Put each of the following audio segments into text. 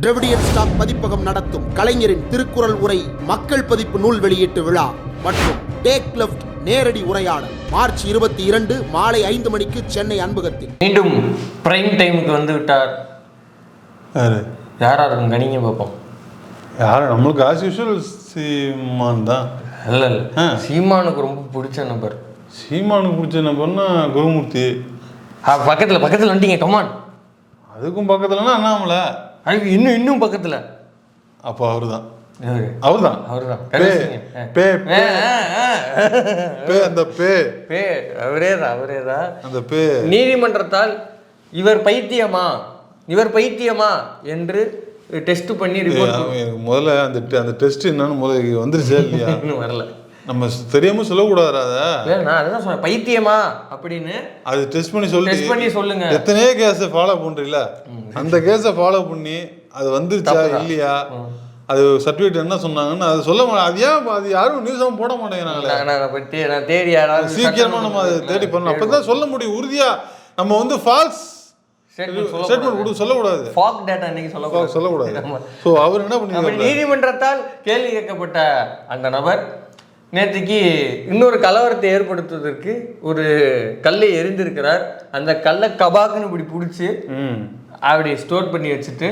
Dravidian stock பதிப்பகம் நடத்தும் கலைஞரின் திருக்குறள் உரை மக்கள் பதிப்பு நூல் வெளியீட்டு விழா மற்றும் டேக் லெஃப்ட் நேரடி உரையாடல். மார்ச் இருபத்தி இரண்டு மாலை ஐந்து மணிக்கு சென்னை அன்பகத்தில். மீண்டும் பிரைம் டைமுக்கு வந்து விட்டார். யாரு? இருக்கும்? கணிங்க பார்ப்போம் யாரு? நம்மளுக்கு ஆஸ் யூஷுவல் சீமான் தான். இல்ல இல்ல ஆ. சீமானுக்கு ரொம்ப பிடிச்ச நபர். சீமானுக்கு பிடிச்ச பண்ணா குருமூர்த்தி. பக்கத்துல பக்கத்துல வந்துட்டீங்க கமான் அதுக்கும் பக்கத்துலனா அண்ணாமலை. இன்னும் இன்னும் பக்கத்துல. அப்போ அவரு தான். அவர் தான் கடைசிங்க. ஆ. பே அந்த பே. பே அவரே தான் அவரே தான் அந்த பே. நீதிமன்றத்தால் இவர் பைத்தியமா? இவர் பைத்தியமா? என்று டெஸ்ட் பண்ணி முதல்ல அந்த அந்த டெஸ்ட் என்னன்னு முதல்ல வந்துருச்சா இல்லையா? இன்னும் வரல. நம்ம தெரியாம சொல்லக்கூடாது அத. நான் அதான் சொன்னேன் பைத்தியமா அப்படின்னு. அது டெஸ்ட் பண்ணி சொல்லி டெஸ்ட் பண்ணி சொல்லுங்க. எத்தனையோ கேஸை ஃபாலோ பண்றீல அந்த கேஸை ஃபாலோ பண்ணி அது வந்துருச்சா இல்லையா? அது சர்டிஃபிகேட் என்ன சொன்னாங்கன்னு அது சொல்ல மாட்டேன் அது ஏன் அது யாரும் நியூஸாகவும் போட மாட்டேங்கிறாங்களே? தேடி யாராவது சீக்கிரமா நம்ம அதை தேடி பண்ணணும் அப்பதான் சொல்ல முடியும். உறுதியா நம்ம வந்து ஃபால்ஸ் ஸ்டேட்மெண்ட் கொடு சொல்லக்கூடாது. ஃபாக் டேட்டா இன்னைக்கு சொல்ல சொல்லக்கூடாது. ஸோ அவர் என்ன பண்ணிருக்காரு நீதிமன்றத்தால் கேள்வி கேட்கப்பட்ட அந்த நபர் நேற்றுக்கு இன்னொரு கலவரத்தை ஏற்படுத்துவதற்கு ஒரு கல்லை எரிந்திருக்கிறார். அந்த கல்லை கபாக்குன்னு இப்படி பிடிச்சி அப்படி ஸ்டோர் பண்ணி வச்சுட்டு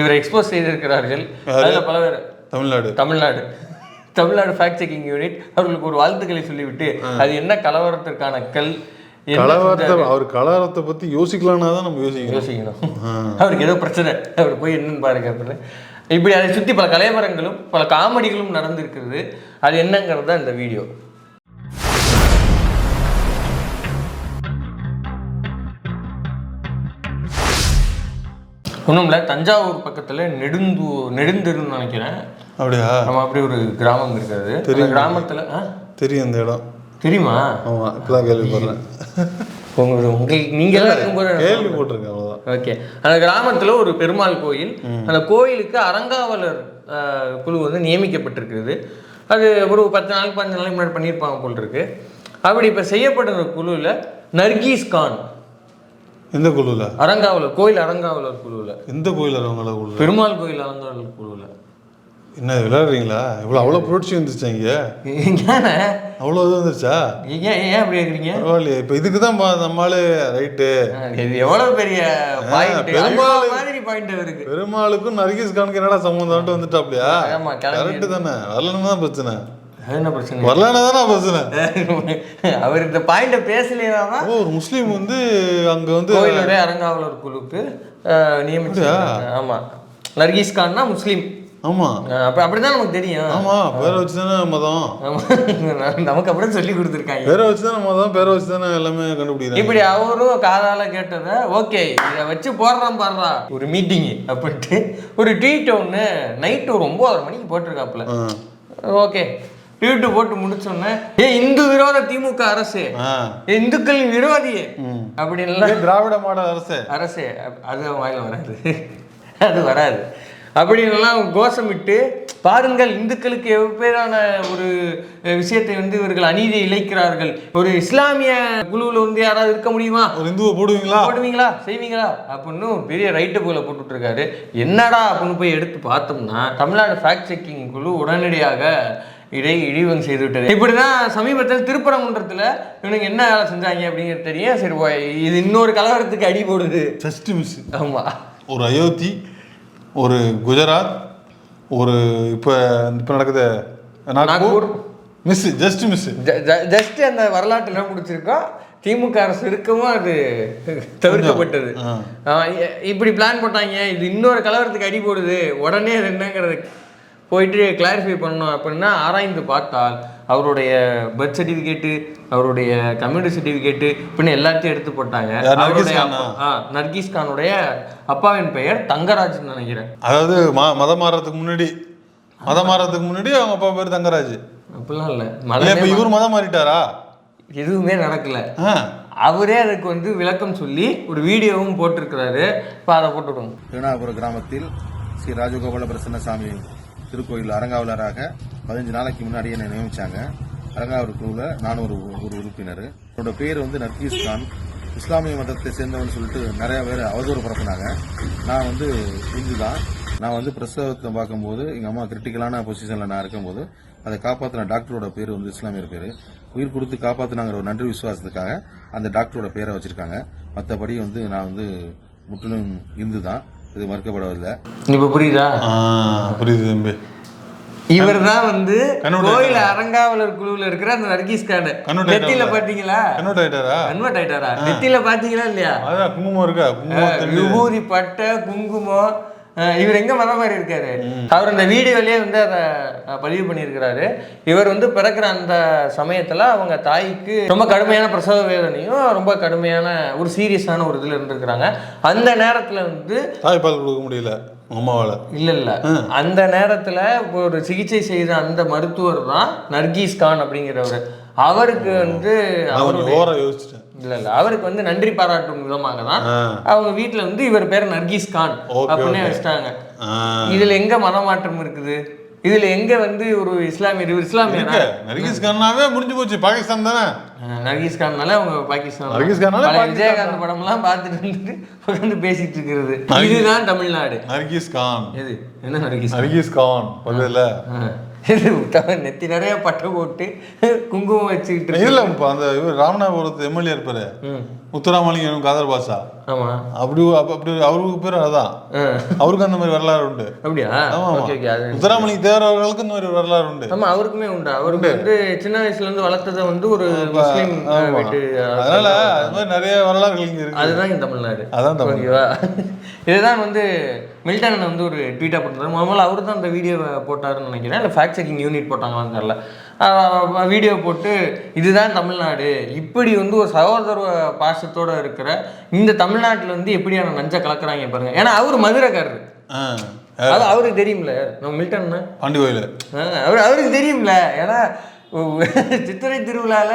இவரை எக்ஸ்போஸ் செய்திருக்கிறார்கள். அதில் பல பேர். Tamil Nadu. Tamil Nadu. Tamil Nadu fact checking unit அவர்களுக்கு ஒரு வாழ்த்துக்களை சொல்லிவிட்டு அது என்ன கலவரத்திற்கான கல் கலவரத்தை அவர் கலவரத்தை பத்தி யோசிக்கலாம்னா தான் நம்ம யோசிக்கணும். யோசிக்கணும். அவருக்கு ஏதோ பிரச்சனை. அவர் போய் என்னன்னு பாருங்க அப்படின்னு. இப்படி அதை சுற்றி பல கலைவரங்களும் பல காமெடிகளும் நடந்திருக்கிறது. அது என்னங்கிறது தான் இந்த வீடியோ. ஒன்றும் இல்லை தஞ்சாவூர் பக்கத்தில் நெடுந்து நெடுந்தெருன்னு நினைக்கிறேன். அப்படியா? நம்ம அப்படி ஒரு கிராமம் இருக்கிறது அந்த கிராமத்தில் தெரியும் இந்த இடம். தெரியுமா? ஆமா இப்பதான் கேள்விப்படுறேன். உங்களுக்கு உங்களுக்கு நீங்களாம் இருக்கும்போது கேள்வி போட்டிருக்கேன் அவ்வளவுதான். ஓகே. அந்த கிராமத்தில் ஒரு பெருமாள் கோயில். அந்த கோயிலுக்கு அறங்காவலர் அஹ், குழு வந்து நியமிக்கப்பட்டிருக்குது அது ஒரு பத்து நாள் பதினஞ்சு நாளைக்கு முன்னாடி பண்ணியிருப்பாங்க போல் இருக்கு. அப்படி இப்போ செய்யப்படுற குழுவில் நர்கீஸ் கான். எந்த குழுல? அறங்காவலர் கோயில் அறங்காவலர் குழுவில் எந்த கோயில் அவங்கள குழுல? பெருமாள் கோயில் அறங்காவலர் குழுவில் என்ன விளையாடுறீங்களா? இவ்வளவு அவ்வளவு புரட்சி வந்துருச்சா இங்க? ஏன்னா அவ்வளவு இது வந்துருச்சா? ஏன் ஏன் அப்படி இருக்கிறீங்க பரவாயில்லையே. இப்ப இதுக்கு தான் நம்மளால ரைட்டு இது எவ்வளவு பெரிய பாயிண்ட் பெருமாள் மாதிரி பாயிண்ட் இருக்கு பெருமாளுக்கும் நர்கீஸ் கானுக்கு என்னடா சம்பந்தம்ட்டு வந்துட்டாப்லையா? கரெக்ட். தானே. வரலன்னு தான் பிரச்சனை. என்ன பிரச்சனை? வரலன்னா தானே பிரச்சனை. அவர் இந்த பாயிண்ட ஓ ஒரு முஸ்லீம் வந்து அங்க வந்து கோயிலுடைய அறங்காவலர் குழுக்கு அஹ், நியமிச்சிருக்காங்க. ஆமா. நர்கீஸ் கான்னா முஸ்லீம். ஆமா. அஹ், அப்ப அப்படிதான் நமக்கு தெரியும். ஆமா பேரை வச்சு தானே மதம். நமக்கு அப்படியே சொல்லி கொடுத்துருக்காங்க. பேரை வச்சு தானே மதம் பேரை வச்சு தானே எல்லாமே இப்படி அவரும் காதால கேட்டதை ஓகே இதை வச்சு போடுறான் பாடுறா ஒரு மீட்டிங் அப்படின்ட்டு ஒரு ட்வீட் ஒன்று நைட்டு ஒரு மணிக்கு போட்டிருக்காப்புல. ஓகே ட்வீட்டு போட்டு முடிச்சோன்னே ஏ இந்து விரோத திமுக அரசு. இந்துக்களின் விரோதியே. அப்படின்லாம். இதே திராவிட மாடல் அரசு. அரசே அது வாயில வராது. அது வராது. அப்படின்லாம் கோஷமிட்டு பாருங்கள் இந்துக்களுக்கு எவ்வேறான ஒரு விஷயத்தை வந்து இவர்கள் அநீதி இழைக்கிறார்கள். ஒரு இஸ்லாமிய குழுவில் வந்து யாராவது இருக்க முடியுமா? ஒரு இந்துவை போடுவீங்களா? போடுவீங்களா? செய்வீங்களா? அப்படின்னு பெரிய ரைட்டு போல போட்டுட்டு இருக்காரு என்னடா அப்படின்னு போய் எடுத்து பார்த்தோம்னா தமிழ்நாடு ஃபேக்ட் செக்கிங் குழு உடனடியாக இதை இழிவம் செய்து விட்டது. இப்படிதான் சமீபத்தில் திருப்பரங்குன்றத்துல இவனுங்க என்ன வேலை செஞ்சாங்க அப்படிங்கிறது தெரியும். சரி இது இன்னொரு கலவரத்துக்கு அடி போடுது. ஜஸ்ட் மிஸ் ஆமா. ஒரு அயோத்தி ஒரு குஜராத் ஒரு இப்போ இப்போ நடக்குது Nagpur. Miss just miss just அந்த வரலாற்றுல முடிச்சிருக்கோம். திமுக அரசு இருக்கவும் அது தவிர்க்கப்பட்டது. இப்படி பிளான் போட்டாங்க. இது இன்னொரு கலவரத்துக்கு அடி போடுது உடனே அது என்னங்கிறது போயிட்டு கிளாரிஃபை பண்ணணும் அப்படின்னா ஆராய்ந்து பார்த்தால் அவருடைய பர்த் சர்டிஃபிகேட்டு அவருடைய கம்யூனிட்டி சர்டிஃபிகேட்டு இப்படின்னு எல்லாத்தையும் எடுத்து போட்டாங்க. அவருடைய நர்கீஸ் கானுடைய அப்பாவின் பெயர் தங்கராஜ்னு நினைக்கிறேன். அதாவது ம மதம் மாறுறதுக்கு முன்னாடி மதம் மாறுறதுக்கு முன்னாடி அவங்க அப்பா பேர் தங்கராஜ். அப்படிலாம் இல்லை. இப்போ இவர் மதம் மாறிட்டாரா? எதுவுமே நடக்கல. அவரே அதுக்கு வந்து விளக்கம் சொல்லி ஒரு வீடியோவும் போட்டிருக்கிறாரு. இப்போ அதை போட்டுவிடுவோம் திருநாபுரம் கிராமத்தில் ஸ்ரீ ராஜகோபால பிரசன்னசாமி திருக்கோயில் அரங்காவலராக பதினஞ்சு நாளைக்கு முன்னாடி என்னை நியமிச்சாங்க. அரங்காவலர் குழுவில் நான் ஒரு ஒரு உறுப்பினர். என்னோட பேர் வந்து நர்கீஸ் கான். இஸ்லாமிய மதத்தை சேர்ந்தவன் சொல்லிட்டு நிறைய பேர் அவதூறு பரப்புனாங்க. நான் வந்து இந்து தான் நான் வந்து பிரசவத்தை பார்க்கும்போது எங்க அம்மா கிரிட்டிக்கலான பொசிஷன்ல நான் இருக்கும்போது அதை காப்பாத்தின டாக்டரோட பேர் வந்து இஸ்லாமியர் பேரு. உயிர் கொடுத்து காப்பாத்தினாங்கிற ஒரு நன்றி விசுவாசத்துக்காக அந்த டாக்டரோட பேரை வச்சிருக்காங்க. மற்றபடி வந்து நான் வந்து முற்றிலும் இந்து தான் இது மறுக்கப்படவில்லை. இப்ப புரியுதா? புரியுது தம்பி. இவர் தான் வந்து கோயில் அறங்காவலர் குழுவுல இருக்கிற அந்த நர்கீஸ் கார்டு நெத்தியில? பாத்தீங்களா கன்வெர்ட் ஆயிட்டாரா கன்வெர்ட் ஆயிட்டாரா? நெத்தியில பாத்தீங்களா இல்லையா? அதான் குங்குமம் இருக்கா? விபூதி பட்டை குங்குமம். இவர் எங்க மத மாதிரி இருக்காரு? அவர் அந்த வீடியோலயே வந்து அதை பதிவு பண்ணியிருக்கிறாரு. இவர் வந்து பிறக்கிற அந்த சமயத்துல அவங்க தாய்க்கு ரொம்ப கடுமையான பிரசவ வேதனையும் ரொம்ப கடுமையான ஒரு சீரியஸான ஒரு இதுல இருந்திருக்கிறாங்க. அந்த நேரத்துல வந்து தாய்ப்பால் கொடுக்க முடியல. அம்மாவால. இல்ல இல்ல. அந்த நேரத்துல ஒரு சிகிச்சை செய்த அந்த மருத்துவர் தான் நர்கீஸ் கான் அப்படிங்கிறவர். அவருக்கு வந்து கொஞ்சம் ஓர யோசிச்சிட்டேன். இல்ல இல்ல. அவருக்கு வந்து நன்றி பாராட்டும் விதமாக தான். அவங்க வீட்ல வந்து இவர் பேர் நர்கீஸ் கான் அப்படின்னு. வச்சிட்டாங்க. இதுல எங்க மதமாற்றம் இருக்குது? இதுல எங்க வந்து ஒரு இஸ்லாமியர் இருக்க நர்கீஸ் கானாவே முடிஞ்சு போச்சு. பாகிஸ்தான் தானே? நர்கீஸ் கான்னால அவங்க பாகிஸ்தான் நர்கீஸ் கான்னால விஜயகாந்த் படம் எல்லாம் பார்த்துட்டு வந்துட்டு உட்காந்து பேசிட்டு இருக்கிறது. இதுதான் தமிழ்நாடு. நர்கீஸ் கான் எது? என்ன நர்கீஸ் நர்கீஸ் கான் விட்டவன் நெத்தி நிறைய பட்டை போட்டு குங்குமம் வச்சுக்கிட்டு. இல்ல அந்த இவர் ராமநாதபுரத்து எம்எல்ஏ இருப்பாரு. முத்துராமலிங்கம் காதர் பாஷா. ஆமா. அப்படி அப்ப- அப்படி அவருக்கு பேர் அதான். அவருக்கு அந்த மாதிரி வரலாறு உண்டு. அப்படியா? ஆமா முத்துராமலிங்க தேவர் அவர்களுக்கு இந்த மாதிரி வரலாறு உண்டு. ஆமா அவருக்குமே உண்டு. அவருக்கு வந்து சின்ன வயசுல இருந்து வளர்த்ததை வந்து ஒரு முஸ்லீம் அதனால அது மாதிரி நிறைய வரலாறுகள் இங்க இருக்கு. அதுதான் தமிழ்நாடு. அதான் தமிழ். இதுதான் வந்து மில்டன் வந்து ஒரு ட்வீட்டாக போட்டிருந்தாரு. முதல்ல அவர் தான் அந்த வீடியோவை போட்டாருன்னு நினைக்கிறேன். இல்லை ஃபேக்ட் செக்கிங் யூனிட் போட்டாங்களான்னு தெரியல. வீடியோ போட்டு இதுதான் தமிழ்நாடு. இப்படி வந்து ஒரு சகோதர பாசத்தோட இருக்கிற இந்த தமிழ்நாட்டில் வந்து எப்படியான நஞ்சை கலக்குறாங்க பாருங்க. ஏன்னா அவர் மதுரைக்காரரு. அது அவருக்கு தெரியும்ல. நம்ம மில்டன் பாண்டி கோயில் அவர் அவருக்கு தெரியும்ல. ஏன்னா சித்திரை திருவிழால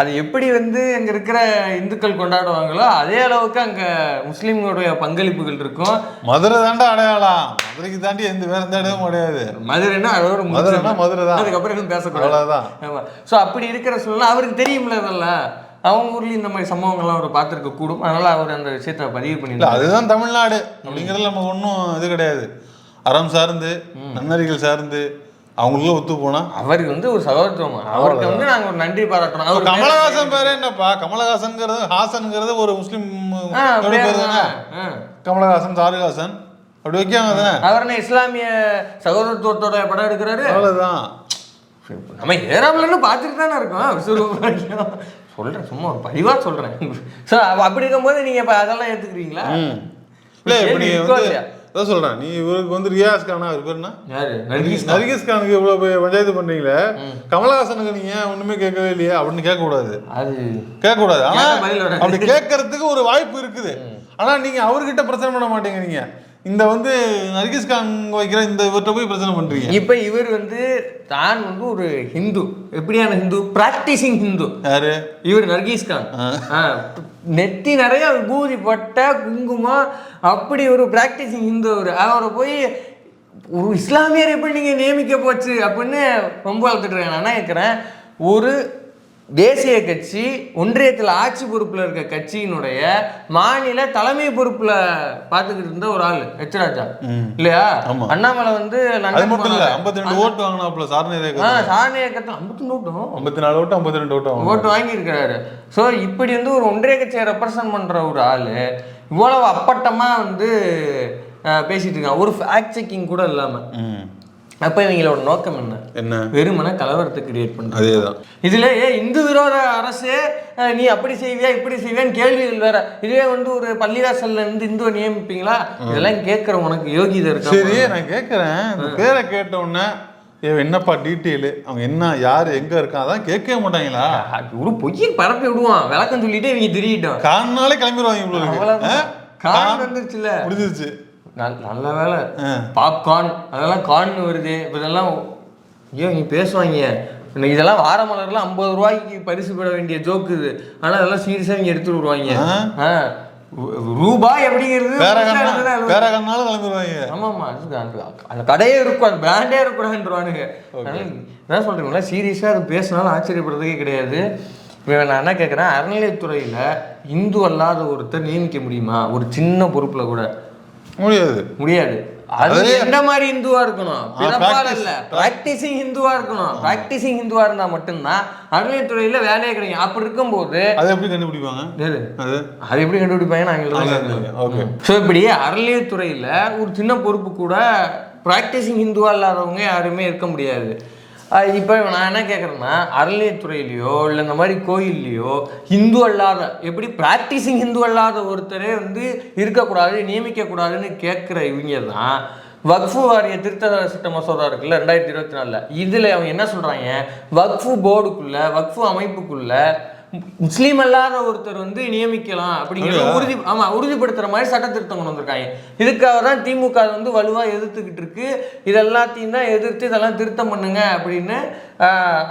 அது எப்படி வந்து அங்க இருக்கிற இந்துக்கள் கொண்டாடுவாங்களோ அதே அளவுக்கு அங்க முஸ்லீம்களுடைய பங்களிப்புகள் இருக்கும். மதுரை தாண்டா அடையாளம். மதுரைக்கு தாண்டி எந்த வேற எந்த இடமும் கிடையாது. மதுரைன்னா அதோட. மதுரைன்னா மதுரை தான். அதுக்கப்புறம் எதுவும் பேசக்கூடாது. ஸோ அப்படி இருக்கிற சூழ்நிலை அவருக்கு தெரியும்ல இதெல்லாம். அவங்க ஊர்லயும் இந்த மாதிரி சம்பவங்கள்லாம் அவர் பார்த்துருக்க கூடும். அதனால அவர் அந்த விஷயத்தை பதிவு பண்ணியிருந்தாரு அதுதான் தமிழ்நாடு. அப்படிங்கறதுல நம்ம ஒன்றும் இது கிடையாது. அறம் சார்ந்து நன்னறிகள் சார்ந்து அவங்களுக்குள்ள ஒத்து போனா? அவருக்கு வந்து ஒரு சகோதரத்துவம். அவருக்கு வந்து நாங்க ஒரு நன்றி பாராட்டணும். அவர் கமலஹாசன் பேரு என்னப்பா? கமலஹாசன்ங்கிறது ஹாசன்ங்கிறது ஒரு முஸ்லீம். கமலஹாசன் தாருஹாசன் அப்படி வைக்காம தானே? அவர் இஸ்லாமிய சகோதரத்துவத்தோட படம் எடுக்கிறாரு? அவ்வளவுதான். நம்ம ஏறாமலன்னு பார்த்துட்டு தானே இருக்கோம். சொல்றேன் சும்மா ஒரு பதிவா சொல்றேன். ஸோ அப்படி இருக்கும்போது நீங்க இப்ப அதெல்லாம் ஏத்துக்கிறீங்களா? இல்ல இப்ப அதான் சொல்றேன். நீ இவருக்கு வந்து ரியாஸ் கானா அவர் பேர் என்ன? நர்கீஸ் கானுக்கு இவ்வளவு பெரிய பஞ்சாயத்து பண்றீங்களே? கமலஹாசனுக்கு நீங்க ஒண்ணுமே கேட்கவே இல்லையே? அப்படின்னு கேட்க கூடாது அது கேட்க கூடாது ஆனா. அப்படி கேட்கறதுக்கு ஒரு வாய்ப்பு இருக்குது. ஆனா நீங்க அவர்கிட்ட பிரச்சனை பண்ண மாட்டேங்கிறீங்க இந்த வந்து நர்கிஸ் கான் வைக்கிற இந்த இவர்கிட்ட போய் பிரச்சனை பண்றீங்க. இப்ப இவர் வந்து தான் வந்து ஒரு ஹிந்து. எப்படியான ஹிந்து? பிராக்டிசிங் ஹிந்து. யாரு? இவர் நர்கீஸ் கான். ஆ, நெத்தி நிறைய விபூதி பட்டை குங்குமம் அப்படி ஒரு பிராக்டிசிங் ஹிந்து அவர். அவரை போய் ஒரு இஸ்லாமியர் எப்படி நீங்க நியமிக்க போச்சு? அப்படின்னு ரொம்ப வளர்த்துட்டு நான் என்ன கேட்குறேன் ஒரு தேசிய கட்சி ஒன்றியத்தில் ஆட்சி பொறுப்பில் இருக்க கட்சியினுடைய மாநில தலைமை பொறுப்பில் பார்த்துக்கிட்டு இருந்த ஒரு ஆள் எச் ராஜா. இல்லையா. அண்ணாமலை வந்து அது மட்டும் இல்ல. ஐம்பத்தி ரெண்டு ஓட்டு வாங்கினாப்புல சாரணி சாணி இயக்கத்தில் ஐம்பத்தி நோட்டும் ஐம்பத்தி நாலு ஓட்டு ஐம்பத்தி ரெண்டு ஓட்டு வாங்கினாரு. ஓட்டு வாங்கியிருக்கிறாரு. ஸோ இப்படி வந்து ஒரு ஒன்றிய கட்சியை ரெப்ரசன்ட் பண்ணுற ஒரு ஆள் இவ்வளவு அப்பட்டமாக வந்து பேசிட்டு இருக்கான். ஒரு ஃபேக்ட் செக்கிங் கூட இல்லாமல் அப்போ இவங்களோட நோக்கம் என்ன? என்ன? வெறுமன கலவரத்தை கிரியேட் பண்ணுறது. அதேதான். இதுல ஏ இந்து விரோத அரசே நீ அப்படி செய்வியா இப்படி செய்வியான்னு கேள்விகள் வேற. இதுவே வந்து ஒரு பள்ளிவாசல்ல இருந்து இந்துவை நியமிப்பீங்களா? இதெல்லாம் கேட்குற உனக்கு யோகிதை இருக்கா? சரி நான் கேட்கறேன். இந்த பேரை கேட்ட உடனே ஏ என்னப்பா டீட்டெயிலு அவங்க என்ன யாரு எங்க இருக்கான்? அதான் கேட்கவே மாட்டாங்களா? ஒரு பொய்யை பரப்பி விடுவான். விளக்கம் சொல்லிட்டு இவங்க திரியிட்டோம். காரணாலே கிளம்பிடுவாங்க இவ்வளவு அவ்வளவுதான். கான் வந்துருச்சுல முடிஞ்சிருச்சு. நல்ல வேலை. பாப்கார்ன் அதெல்லாம் கார்ன் வருது. இதெல்லாம் ஐயோ நீ பேசுவாங்க இதெல்லாம் வார மலர்லாம் ஐம்பது ரூபாய்க்கு பரிசு பெற வேண்டிய ஜோக்கு இது. ஆனா அதெல்லாம் சீரியஸா இங்க எடுத்துட்டு வருவாங்க ஆ. ரூபாய் அப்படிங்கிறது பேர பெருசா கண்ணா இருந்ததுன்னா அது- பேர கண்ணாலும் கிளம்பிடுவாங்க ஆமாம்மா அது அந்த- கடையே இருக்கும் அந்த பிராண்டே இருக்கக்கூடாதுன்றவானுங்க என்ன சொல்றீங்களா? சீரியஸாக அது பேசினாலும் ஆச்சரியப்படுறதுக்கே கிடையாது. இப்போ நான் என்ன கேட்குறேன் அறநிலையத்துறையில் இந்து அல்லாத ஒருத்தர் நியமிக்க முடியுமா? ஒரு சின்ன பொறுப்பில் கூட. முடியாது. முடியாது. அது எந்த மாதிரி இந்துவா இருக்கணும்? பிறப்பால். இல்ல பிராக்டிசிங் இந்துவா இருக்கணும். பிராக்டிசிங் இந்துவா இருந்தா மட்டும்தான் அறநிலையத்துறையில வேலையே கிடைக்கும். அப்படி இருக்கும்போது அதை எப்படி கண்டுபிடிப்பாங்க? அது? எப்படி கண்டுபிடிப்பாங்க? நாங்கள் ஸோ இப்படி அறநிலையத்துறையில் ஒரு சின்ன பொறுப்பு கூட ப்ராக்டிசிங் ஹிந்துவா இல்லாதவங்க யாருமே இருக்க முடியாது. இப்போ நான் என்ன கேட்குறேன்னா அறநிலையத்துறையிலையோ இல்லை இந்த மாதிரி கோயில்லையோ ஹிந்து அல்லாத எப்படி ப்ராக்டிஸிங் ஹிந்து அல்லாத ஒருத்தரே வந்து இருக்கக்கூடாது நியமிக்கக்கூடாதுன்னு கேட்குற இவங்க தான் வக்ஃபு வாரிய திருத்த சட்ட மசோதா இருக்குல்ல ரெண்டாயிரத்தி இருபத்தி நாலில். இதில் அவங்க என்ன சொல்கிறாங்க வக்ஃபு போர்டுக்குள்ள வக்ஃபு அமைப்புக்குள்ள முஸ்லீம் அல்லாத ஒருத்தர் வந்து நியமிக்கலாம் அப்படிங்கிறத உறுதி ஆமா உறுதிப்படுத்துற மாதிரி சட்ட திருத்தம் கொண்டு வந்திருக்காங்க. இதுக்காக தான் திமுக வந்து வலுவா எதிர்த்துக்கிட்டு இருக்கு. இது எல்லாத்தையும் தான் எதிர்த்து இதெல்லாம் திருத்தம் பண்ணுங்க அப்படின்னு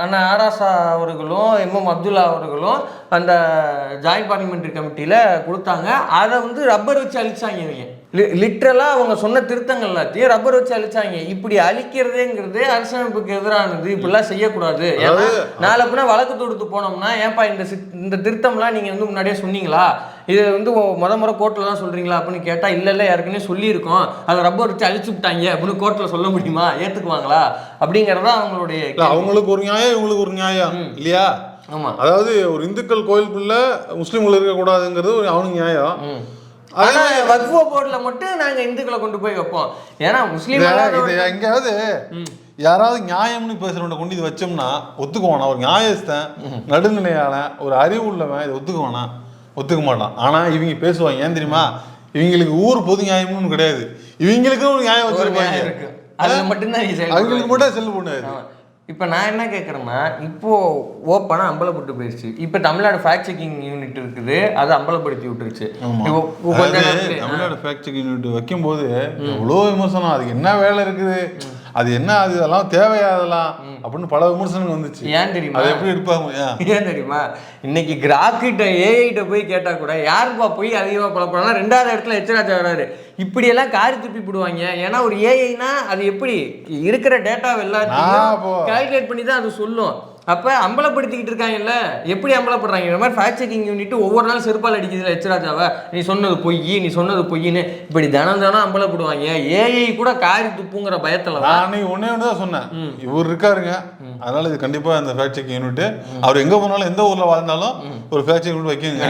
அண்ணா ஆராசா அவர்களும் எம்எம் அப்துல்லா அவர்களும் அந்த ஜாயின்ட் பார்லிமெண்ட்ரி கமிட்டியில கொடுத்தாங்க. அதை வந்து ரப்பர் வச்சு அழிச்சாங்க இவங்க. லிட்ரலாக அவங்க சொன்ன திருத்தங்கள் எல்லாத்தையும் ரப்பர் வச்சு அழிச்சாங்க. இப்படி அழிக்கிறதேங்கிறது அரசமைப்புக்கு எதிரானது. இப்படிலாம் செய்யக்கூடாது. நாளை பின்ன வழக்கு தொடுத்து போனோம்னா ஏன்பா இந்த இந்த திருத்தம்லாம் நீங்கள் வந்து முன்னாடியே சொன்னீங்களா? இது வந்து முத முறை கோர்ட்டில் தான் சொல்கிறீங்களா அப்படின்னு கேட்டால் இல்லை இல்லை ஏற்கனவே சொல்லியிருக்கோம். அதை ரப்பர் வச்சு அழிச்சு விட்டாங்க அப்படின்னு கோர்ட்டில் சொல்ல முடியுமா? ஏற்றுக்குவாங்களா அப்படிங்கிறத அவங்களுடைய அவங்களுக்கு ஒரு நியாயம் இவங்களுக்கு ஒரு நியாயம். இல்லையா? ஆமாம் அதாவது ஒரு இந்துக்கள் கோயிலுக்குள்ள முஸ்லீம்கள் இருக்கக்கூடாதுங்கிறது அவனுக்கு நியாயம். ஆனா வக்ஃபு போர்டில் மட்டும் நாங்க இந்துக்களை கொண்டு போய் வைப்போம். ஏன்னா முஸ்லீம் இத- எங்கேயாவது யாராவது நியாயம்னு பேசுறவன கொண்டு இது வச்சோம்னா ஒத்துக்குவானா? ஒரு நியாயஸ்தன் நடுநிலையான ஒரு அறிவு உள்ளவன் இதை ஒத்துக்குவானா? ஒத்துக்க மாட்டான். ஆனா இவங்க பேசுவாங்க. ஏன் தெரியுமா? இவங்களுக்கு ஊர் பொது நியாயம்னு கிடையாது. இவங்களுக்கு ஒரு நியாயம் வச்சிருப்பாங்க. அதுல மட்டும்தான் அவங்களுக்கு. மட்டும் செல்லு பண்ணாது ஆமா. இப்ப நான் என்ன கேட்குறேன்னா இப்போ ஓப்பனா அம்பலப்பட்டு போயிடுச்சு இப்போ தமிழ்நாடு ஃபேக்ட் செக்கிங் யூனிட் இருக்குது அதை அம்பலப்படுத்தி விட்டுருச்சு. தமிழ்நாடு ஃபேக்ட் செக் யூனிட் வைக்கும்போது எவ்வளோ விமர்சனம் அதுக்கு என்ன வேலை இருக்குது? அது என்ன அது அதெல்லாம் தேவையா அதெல்லாம் அப்படின்னு பல விமர்சனங்கள் வந்துச்சு. ஏன் தெரியுமா? அதை எப்படி எடுப்பாங்க ஏன்? தெரியுமா? இன்னைக்கு கிராக்கிட்ட ஏஐட்ட போய் கேட்டா கூட யாருப்பா போய் அதிகமா பழப்படலாம் ரெண்டாவது இடத்துல எச்சராஜா வராரு. இப்படியெல்லாம் காரி துப்பி போடுவாங்க. ஏன்னா ஒரு ஏஐனா அது எப்படி? இருக்கிற டேட்டாவை நான் எல்லாத்தையும் கால்குலேட் பண்ணி தான் அது சொல்லும். அப்ப அம்பலப்படுத்திக்கிட்டு இருக்காங்கல்ல? எப்படி அம்பலப்படுறாங்க? இந்த மாதிரி ஃபேக்ட் செக்கிங் யூனிட் ஒவ்வொரு நாள் செருப்பால் அடிக்கிறதுல எச்சராஜாவை. நீ சொன்னது பொய் நீ சொன்னது பொய்ன்னு இப்படி தினம் தினம் அம்பலப்படுவாங்க. ஏஐ கூட காரி துப்புங்கிற பயத்துல நான் அன்னைக்கு ஒண்ணே ஒன்று தான் சொன்னேன் இவர் இருக்காருங்க. அதனால இது கண்டிப்பா இந்த ஃபேக்ட் செக் யூனிட் அவர் எங்க போனாலும் எந்த ஊர்ல வாழ்ந்தாலும் ஒரு ஃபேக்ட் செக் யூனிட் வைக்கங்க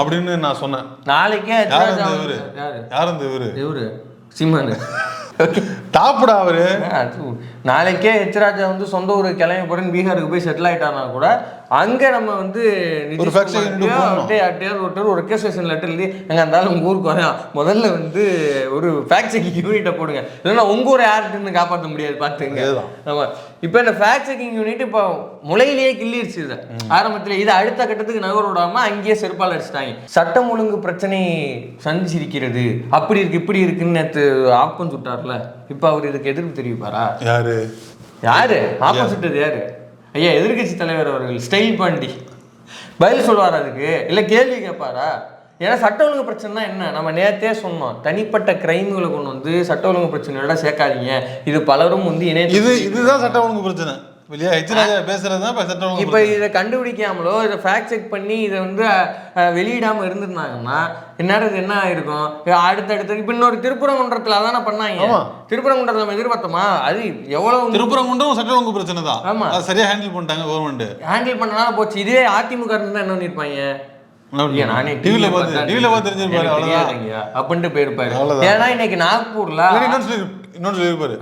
அப்படின்னு நான் சொன்னேன். நாளைக்கே யார் இந்த இவரு? யாரு? இந்த இவரு? இவரு. சீமானு டாப்புடா அவரு. நாளைக்கே எச்ராஜா வந்து சொந்த ஊர் கிளம்பி போறேன்னு பீகாருக்கு போய் செட்டில் ஆயிட்டானா கூட அங்க நம்ம வந்து ஒருத்தர் ஒரு ரெக்வஸ்டேஷன் லெட்டர் எழுதி எங்க இருந்தாலும் உங்க ஊருக்கு வரையா முதல்ல வந்து ஒரு ஃபேக்ட் செக்கிங் யூனிட்டை போடுங்க. இல்லைன்னா உங்க ஊரை யார்கிட்ட காப்பாற்ற முடியாது பாத்துங்க. அதேதான். ஆமா. இப்போ இந்த ஃபேக்ட் செக்கிங் யூனிட் இப்போ முளையிலேயே கிள்ளிருச்சு இதை. ஆரம்பத்தில் இது அடுத்த கட்டத்துக்கு நகர விடாம அங்கேயே செருப்பால் அடிச்சிட்டாங்க. சட்டம் ஒழுங்கு பிரச்சனை சந்திச்சிருக்கிறது. அப்படி இருக்கு இப்படி இருக்குன்னு நேற்று ஆப்பம் சுட்டார்ல. இப்போ அவர் இதுக்கு எதிர்ப்பு தெரிவிப்பாரா? யாரு? யாரு? ஆப்பம் சுட்டது யாரு? ஐயா எதிர்க்கட்சி தலைவர் அவர்கள் ஸ்டைல் பாண்டி. பதில் சொல்லுவாரா அதுக்கு? இல்லை கேள்வி கேட்பாரா ஏன்னா சட்ட ஒழுங்கு பிரச்சனைனா என்ன? நம்ம நேத்தே சொன்னோம் தனிப்பட்ட கிரைம்களை கொண்டு வந்து சட்ட ஒழுங்கு பிரச்சனையோட சேர்க்காதீங்க. இது பலரும் வந்து இது இணைய இதுதான் சட்ட ஒழுங்கு பிரச்சனை. இல்லையா ஹெச் ராஜா பேசுறது தான் இப்ப சட்ட ஒழுங்கு இப்போ இதை கண்டுபிடிக்காமலோ இதை ஃபேக்ட் செக் பண்ணி இதை வந்து வெளியிடாம இருந்திருந்தாங்கன்னா இந்நேரம் இது என்ன ஆயிருக்கும்? அடுத்தடுத்து இப்போ இன்னொரு திருப்பரங்குன்றத்தில் அதானே பண்ணாங்க. திருப்பரங்குன்றத்தில் நம்ம எதிர்பார்த்தோமா? அது எவ்வளவு திருப்பரங்குன்றம் சட்ட ஒழுங்கு பிரச்சனை தான். ஆமா. அது சரியா ஹேண்டில் பண்ணிட்டாங்க கவர்மெண்ட் ஹேண்டில் பண்ணனால போச்சு. இதே அதிமுக இருந்தா என்ன பண்ணிருப்பாங்க? ஐயா, நானே டிவில பார்த்து டிவில பார்த்து தெரிஞ்சிருப்பாரு தெரியாதுங்கய்யா, அப்படின்ட்டு போயிருப்பாரு. ஏன்னா இன்னைக்கு நாக்பூர்ல இன்னொன்னு சொல்லி இன்னொன்னு சொல்லியிருப்பாரு.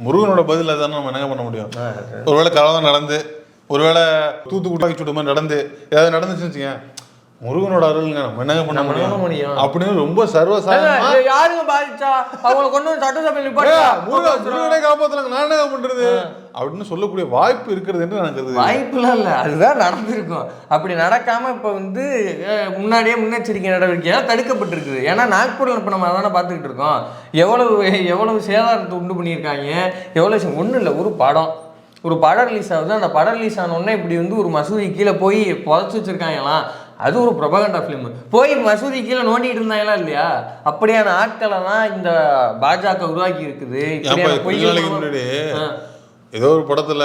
முருகனோட பதில் அதான நம்ம என்ன பண்ண முடியும்? ஒருவேளை கலவரம் நடந்து ஒருவேளை தூத்துக்குடி சுட்டு மாதிரி நடந்து ஏதாவது நடந்துச்சுன்னு வச்சுக்கேன் முருகனோட அருளுங்க. நம்ம என்ன பண்ண முடியும்? அப்படின்னு ரொம்ப சர்வசாதாரணமா யாருங்க பாதிச்சா? அவங்கள கொண்டு வந்து சட்டசபையில் ஏய், நிப்பாட்டுங்க. முருகன் நான் என்ன பண்றது? அப்படின்னு சொல்லக்கூடிய வாய்ப்பு இருக்கிறது என்று கருதுகிறேன். வாய்ப்புலாம் இல்லை. அதுதான் நடந்திருக்கும். அப்படி நடக்காம இப்போ வந்து முன்னாடியே முன்னெச்சரிக்கை நடவடிக்கையாக தடுக்கப்பட்டிருக்குது. ஏன்னா நாக்பூரில் இப்போ நம்ம அதானே பார்த்துக்கிட்டு இருக்கோம். எவ்வளவு எவ்வளவு சேதாரத்தை உண்டு பண்ணியிருக்காங்க? எவ்வளோ ஒன்றும் இல்லை. ஒரு படம். ஒரு படம் ரிலீஸ் ஆகுது. அந்த படம் ரிலீஸ் ஆனோடனே இப்படி வந்து ஒரு மசூதி கீழே போய் புதைச்சி வச்சிருக்காங்களாம். அது ஒரு ப்ரொபகண்டா ஃபிலிம் போய் மசூதி கீழே நோண்டிட்டு இருந்தாங்களா இல்லையா? அப்படியான ஆட்களை தான் இந்த பாஜக உருவாக்கி இருக்குது ஏதோ ஒரு படத்துல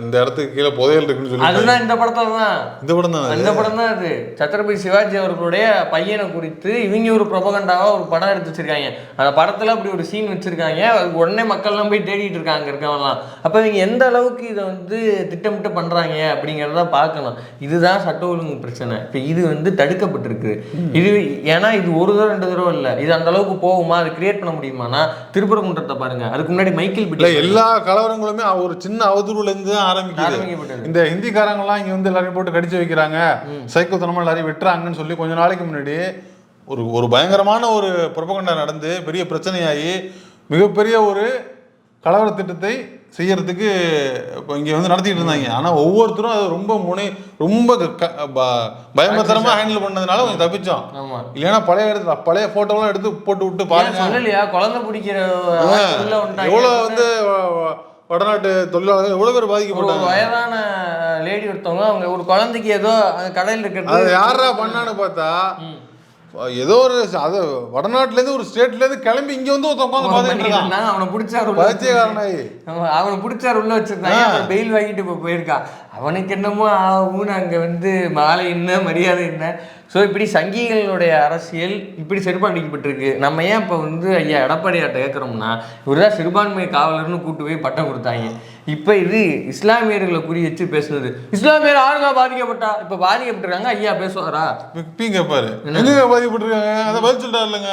இந்த இடத்துக்கு கீழே புதையல் இருக்குன்னு சொல்லி அதுதான் இந்த படத்துல தான் இந்த படம் தான் அந்த படம் தான் அது. சத்ரபதி சிவாஜி அவர்களுடைய பையனை குறித்து இவங்க ஒரு ப்ரொபகண்டாவா ஒரு படம் எடுத்து வச்சிருக்காங்க. அந்த படத்துல அப்படி ஒரு சீன் வச்சிருக்காங்க. உடனே மக்கள்லாம் போய் தேடிட்டு இருக்காங்க இருக்கவங்கலாம். அப்ப இவங்க எந்த அளவுக்கு இதை வந்து திட்டமிட்டு பண்றாங்க அப்படிங்கிறத பார்க்கணும் இதுதான் சட்ட ஒழுங்கு பிரச்சனை. இப்ப இது வந்து தடுக்கப்பட்டிருக்கு. இது ஏன்னா இது ஒரு தடவை ரெண்டு தடவை இல்லை. இது அந்த அளவுக்கு போகுமா? அது கிரியேட் பண்ண முடியுமானா? திருப்பரங்குன்றத்தை பாருங்க. அதுக்கு முன்னாடி மைக்கேல் எல்லா கலவரங்களுமே ஒரு சின்ன அவதூறுல இருந்து தான் ஆரம்பிக்குது இந்த ஹிந்திக்காரங்க எல்லாம் இங்க வந்து எல்லாரையும் போட்டு கடிச்சு வைக்கிறாங்க. சைக்கோத்தனமா எல்லாரையும் வெட்டுறாங்கன்னு சொல்லி கொஞ்ச நாளைக்கு முன்னாடி ஒரு ஒரு பயங்கரமான ஒரு புறப்பகண்டா நடந்து பெரிய பிரச்சனையாகி மிகப்பெரிய ஒரு கலவர திட்டத்தை செய்யறதுக்கு இப்போ இங்க வந்து நடத்திட்டு இருந்தாங்க. ஆனா ஒவ்வொருத்தரும் அது ரொம்ப முனை ரொம்ப க- ப- பயங்கரத்தனமா ஹேண்டில் பண்ணதுனால கொஞ்சம் தப்பிச்சோம். இல்லைன்னா பழைய எடுத்து பழைய போட்டோலாம் எடுத்து போட்டு விட்டு பாருங்க. குழந்தை பிடிக்கிற. எவ்வளவு வந்து வடநாட்டு தொழிலாளர்கள் எவ்வளவு பேர் பாதிக்கப்பட்டாங்க? வயதான லேடி ஒருத்தவங்க அவங்க ஒரு குழந்தைக்கு ஏதோ அந்த கடையில் அது இருக்கிறது யாரா பண்ணான்னு பார்த்தா ஏதோ ஒரு அது வடநாட்டுல இருந்து ஒரு ஸ்டேட்ல இருந்து கிளம்பி இங்க வந்து ஒருத்தன் உட்காந்து இருந்தாங்க, அவனை பிடிச்சாரு பைத்தியக்காரனாயி. அவன் பிடிச்சாரு உள்ள வச்சிருந்தாங்க பெயில் வாங்கிட்டு இப்போ போயிருக்கான் அவனுக்கு என்னமோ ஆகும்னு அங்க வந்து மாலை என்ன மரியாதை என்ன. ஸோ இப்படி சங்கிகளுடைய அரசியல் இப்படி செருப்பாடிக்கப்பட்டிருக்கு நம்ம ஏன் இப்போ வந்து ஐயா எடப்பாடியார்ட்ட கேட்குறோம்னா இவர் தான் சிறுபான்மை காவலர்னு கூட்டு போய் பட்டம் கொடுத்தாங்க. இப்போ இது இஸ்லாமியர்களை குறி வச்சு பேசுனது. இஸ்லாமியர் ஆளுங்க பாதிக்கப்பட்டா? இப்போ பாதிக்கப்பட்டிருக்காங்க ஐயா பேசுவாரா? பீங்க கேப்பாரு. எங்க பாதிக்கப்பட்டிருக்காங்க? அதை பதில் சொல்லிட்டாரு இல்லைங்க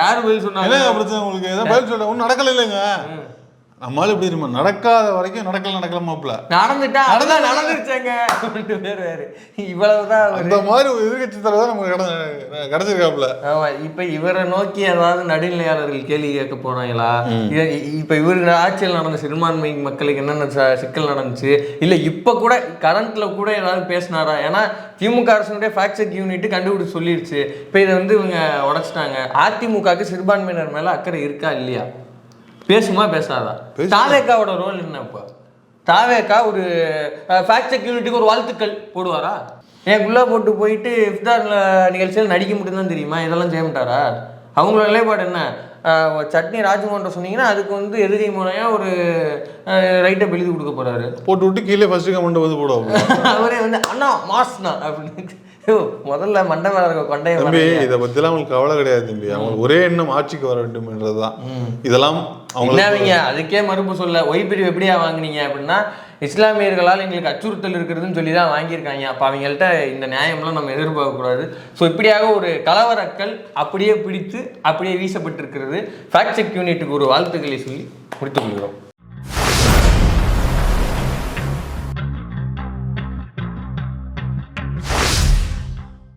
யாரு பதில் சொன்னாங்க? என்னங்க பிரச்சனை உங்களுக்கு? ஏதோ பதில் சொல்ல ஒன்றும் நடக்கல இல்லைங்க நம்மளால எப்படி தெரியுமா நடக்காத வரைக்கும் நடக்கல நடக்கல மாப்பிள நடந்துட்டா அதான் நடந்துருச்சாங்க. அப்படின்ட்டு பேர் வேறு. இவ்வளவுதான். அந்த மாதிரி ஒரு எதிர்கட்சி தலைவர் தான் நமக்கு கிடை- கிடைச்சிருக்காப்புல. ஆமா இப்ப இவரை நோக்கி ஏதாவது நடுநிலையாளர்கள் கேள்வி கேட்க போனாங்களா இப்ப இவரு ஆட்சியில் நடந்த சிறுபான்மை மக்களுக்கு என்னென்ன சிக்கல் நடந்துச்சு? இல்ல இப்ப கூட கரண்ட்ல கூட ஏதாவது பேசினாரா? ஏன்னா திமுக அரசுடைய ஃபேக்ட் செக் யூனிட் கண்டுபிடிச்சு சொல்லிடுச்சு இப்ப இதை வந்து இவங்க உடைச்சிட்டாங்க. அதிமுகவுக்கு சிறுபான்மையினர் மேல அக்கறை இருக்கா இல்லையா? பேசுமா பேசாதா? தாவேக்காவோட ரோல் என்ன இப்போ? தாவேக்கா ஒரு ஃபேக்ட் ஒரு வாழ்த்துக்கள் போடுவாரா? எனக்குள்ளே போட்டு போயிட்டு இஃப்தார் நிகழ்ச்சியில் நடிக்க மட்டும்தான் தெரியுமா? இதெல்லாம் செய்ய மாட்டாரா? அவங்களோட நிலைப்பாடு என்ன? சட்னி ராஜ்மோகன் சொன்னீங்கன்னா அதுக்கு வந்து எதிரி முறையா ஒரு ரைட்டை எழுதி கொடுக்க போறாரு. போட்டு விட்டு கீழே ஃபர்ஸ்ட் கமெண்ட் வந்து போடுவாங்க. அவரே வந்து அண்ணா மாஸ்னா அப்படின்னு. முதல்ல மண்டை மேல இருக்க கொண்டைய தம்பி. இதை பத்திலாம் அவங்களுக்கு கவலை கிடையாது தம்பி. அவங்களுக்கு ஒரே எண்ணம் ஆட்சிக்கு வர வேண்டும் என்றதுதான் இதெல்லாம் என்னவீங்க அதுக்கே மறுப்பு சொல்ல ஒய் பிரிவு எப்படியா வாங்குனீங்க? அப்படின்னா இஸ்லாமியர்களால் எங்களுக்கு அச்சுறுத்தல் இருக்கிறதுன்னு சொல்லி தான் வாங்கியிருக்காங்க. அப்போ அவங்கள்ட்ட இந்த நியாயம்லாம் நம்ம எதிர்பார்க்கக்கூடாது ஸோ இப்படியாக ஒரு கலவரக்கள் அப்படியே பிடித்து அப்படியே வீசப்பட்டிருக்கிறது. ஃபேக்ட் செக் யூனிட்டுக்கு ஒரு வாழ்த்துக்களை சொல்லி முடித்துக் கொள்கிறோம்.